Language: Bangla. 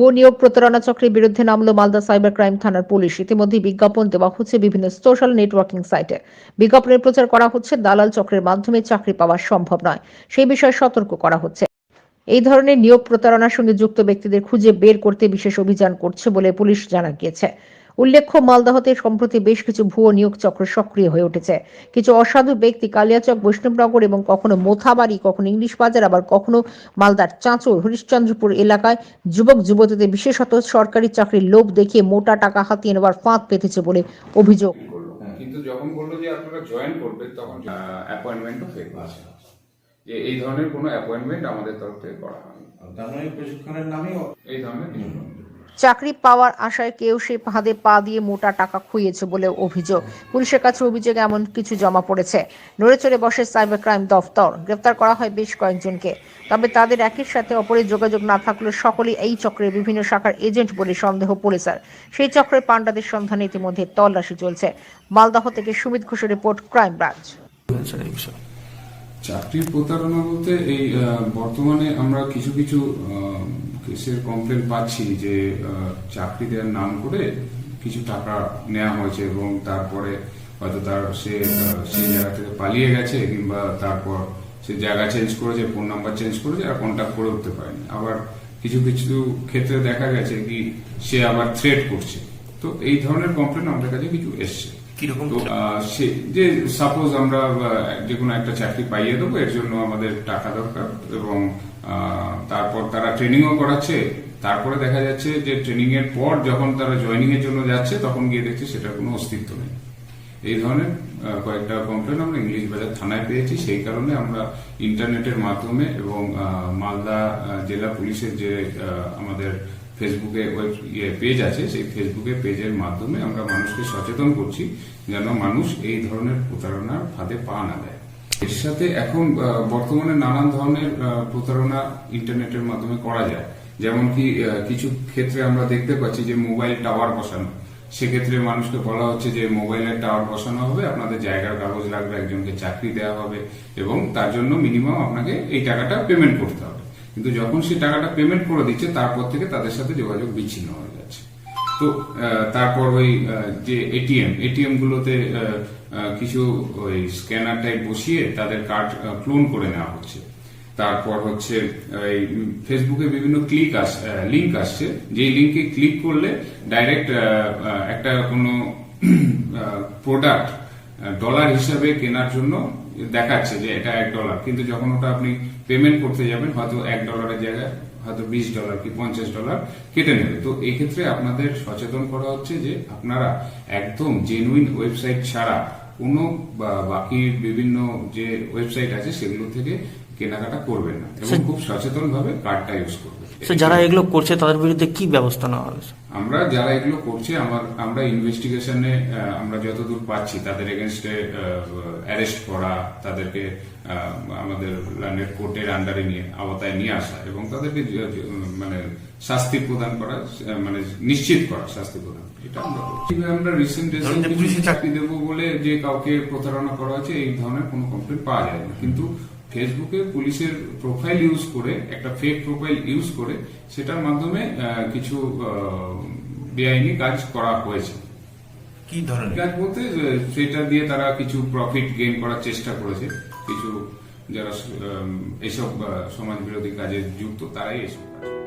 ভুয়ো নিয়োগ প্রতারণা চক্রের বিরুদ্ধে নামলো মালদা সাইবার ক্রাইম থানার পুলিশ। ইতিমধ্যে বিজ্ঞাপন দেওয়া হচ্ছে বিভিন্ন সোশ্যাল নেটওয়ার্কিং সাইটে। বিজ্ঞাপনের প্রচার করা হচ্ছে দালাল চক্রের মাধ্যমে চাকরি পাওয়া সম্ভব নয়। সেই বিষয়ে সতর্ক করা হচ্ছে। এই ধরনের নিয়োগ প্রতারণার সঙ্গে যুক্ত ব্যক্তিদের খুঁজে বের করতে বিশেষ অভিযান করছে বলে পুলিশ জানা গিয়েছে। উল্লেখ্য মালদাহতে সম্প্রতি বেশ কিছু ভুয়ো নিয়োগ চক্র সক্রিয় হয়ে উঠেছে। কিছু অসাধু ব্যক্তি কালিয়াচক বৈষ্ণবনগর এবং কখনো মোথাবাড়ি কখনো ইংলিশ বাজার আবার কখনো মালদার চাঁচল হরিশ্চন্দ্রপুর এলাকায় যুবক যুবতীদের বিশেষত সরকারি চাকরির লোভ দেখিয়ে মোটা টাকা হাতিয়ে নেওয়ার ফাঁদ পেতেছে বলে অভিযোগ। কিন্তু যখন বলল যে আপনারা জয়েন করবে তখন অ্যাপয়েন্টমেন্টও ফেক আছে যে এই ধরনের কোনো অ্যাপয়েন্টমেন্ট আমাদের তরফ থেকে করা হয়নি। তার মানে প্রশিক্ষণের নামেই এই ধরনের কিছু। চাকরি পাওয়ার আশায় কেউ সেই ফাঁদে পা দিয়ে মোটা টাকা খুইয়েছে বলে অভিযোগ। পুলিশের কাছে অভিযোগ এমন কিছু জমা পড়েছে। নড়ে চড়ে বসে সাইবার ক্রাইম দফতর। গ্রেফতার করা হয় বেশ কয়েকজনকে। তবে তাদের একের সাথে অপরের যোগাযোগ না থাকলে সকলেই এই চক্রের বিভিন্ন শাখার এজেন্ট বলে সন্দেহ পুলিশের সেই চক্রের পাণ্ডাদের সন্ধানে ইতিমধ্যে তল্লাশি চলছে। মালদহ থেকে সুমিত ঘোষের রিপোর্ট, ক্রাইম ব্রাঞ্চ। চাকরির প্রতারণা বলতে এই বর্তমানে আমরা কিছু কিছু কেসের কমপ্লেন পাচ্ছি যে চাকরি দেওয়ার নাম করে কিছু টাকা নেওয়া হয়েছে এবং তারপরে হয়তো তার সে সেই জায়গা থেকে পালিয়ে গেছে কিংবা তারপর সে জায়গা চেঞ্জ করেছে ফোন নাম্বার চেঞ্জ করেছে আর কন্ট্যাক্ট করে উঠতে পারেনি। আবার কিছু কিছু ক্ষেত্রে দেখা গেছে কি সে আবার থ্রেট করছে। তো এই ধরনের কমপ্লেন আমাদের কাছে কিছু এসছে। কীরকম সে যে সাপোজ আমরা যে কোনো একটা চাকরি পাইয়ে দেবো এর জন্য আমাদের টাকা দরকার এবং তারপর তারা ট্রেনিংও করাচ্ছে। তারপরে দেখা যাচ্ছে যে ট্রেনিং এর পর যখন তারা জয়নিং এর জন্য যাচ্ছে তখন গিয়ে দেখছে সেটার কোনো অস্তিত্ব নেই। এই ধরনের কয়েকটা কমপ্লেন আমরা ইংলিশ বাজার থানায় পেয়েছি। সেই কারণে আমরা ইন্টারনেটের মাধ্যমে এবং মালদা জেলা পুলিশের যে আমাদের ফেসবুকে ইয়ে পেজ আছে, সেই ফেসবুকে পেজের মাধ্যমে আমরা মানুষকে সচেতন করছি যেন মানুষ এই ধরনের প্রতারণার ফাঁদে পা না দেয়। এর সাথে এখন বর্তমানে নানান ধরনের প্রতারণা ইন্টারনেটের মাধ্যমে করা যায়। যেমন কি কিছু ক্ষেত্রে আমরা দেখতে পাচ্ছি যে মোবাইল টাওয়ার বসানো। সেক্ষেত্রে মানুষকে বলা হচ্ছে যে মোবাইলের টাওয়ার বসানো হবে, আপনাদের জায়গার কাগজ লাগবে, একজনকে চাকরি দেওয়া হবে এবং তার জন্য মিনিমাম আপনাকে এই টাকাটা পেমেন্ট করতে হবে। কিন্তু যখন সে টাকাটা পেমেন্ট করে দিচ্ছে, তারপর থেকে তাদের সাথে যোগাযোগ বিচ্ছিন্ন হয়ে যাচ্ছে। তো তারপর ওই যে এটিএম এটিএম গুলোতে কিছু ওই স্ক্যানার টাইপ বসিয়ে তাদের কার্ড ক্লোন করে নেওয়া হচ্ছে। তারপর হচ্ছে, এই ফেসবুকে বিভিন্ন ক্লিক আস লিঙ্ক আসছে। যে লিঙ্কে ক্লিক করলে ডাইরেক্ট একটা কোনো প্রোডাক্ট ডলার হিসাবে কেনার জন্য দেখাচ্ছে যে এটা এক ডলার কিন্তু যখন ওটা আপনি পেমেন্ট করতে যাবেন হয়তো এক ডলারের জায়গায় হয়তো বিশ ডলার কি পঞ্চাশ ডলার কেটে নেবে। তো এক্ষেত্রে আপনাদের সচেতন করা হচ্ছে যে আপনারা একদম জেনুইন ওয়েবসাইট ছাড়া কোনো বাকি বিভিন্ন যে ওয়েবসাইট আছে সেগুলো থেকে কেনাকাটা করবেন না। এবং খুব সচেতন ভাবে কার্ডটা ইউজ করবেন। স্যার যারা এগুলো করছে তাদের বিরুদ্ধে কি ব্যবস্থা নেওয়া হবে? আমরা যারা এগুলো করছে আমার আমরা ইনভেস্টিগেশনে আমরা যতদূর পাচ্ছি তাদের এগেনস্টে অ্যারেস্ট করা তাদেরকে আমাদের ল্যান্ডেড কোর্টের আন্ডারে নিয়ে আওতায় নিয়ে আসা এবং তাদেরকে মানে শাস্তি প্রদান করা মানে নিশ্চিত করা শাস্তি প্রদান এটা আমরা আমরা রিসেন্ট চাকরি দেবো বলে যে কাউকে প্রতারণা করা হয়েছে এই ধরনের কোনো কমপ্লেন পাওয়া যায় না কিন্তু ফেসবুকে পুলিশের প্রোফাইল ইউজ করে একটা ফেক প্রোফাইল ইউজ করে সেটার মাধ্যমে কিছু বেআইনি কাজ করা হয়েছে। কি ধরনের? কাজ বলতে সেটা দিয়ে তারা কিছু প্রফিট গেইন করার চেষ্টা করেছে। কিছু যারা এইসব আহ, সমাজ বিরোধী কাজে যুক্ত তারাই এসব কাজ।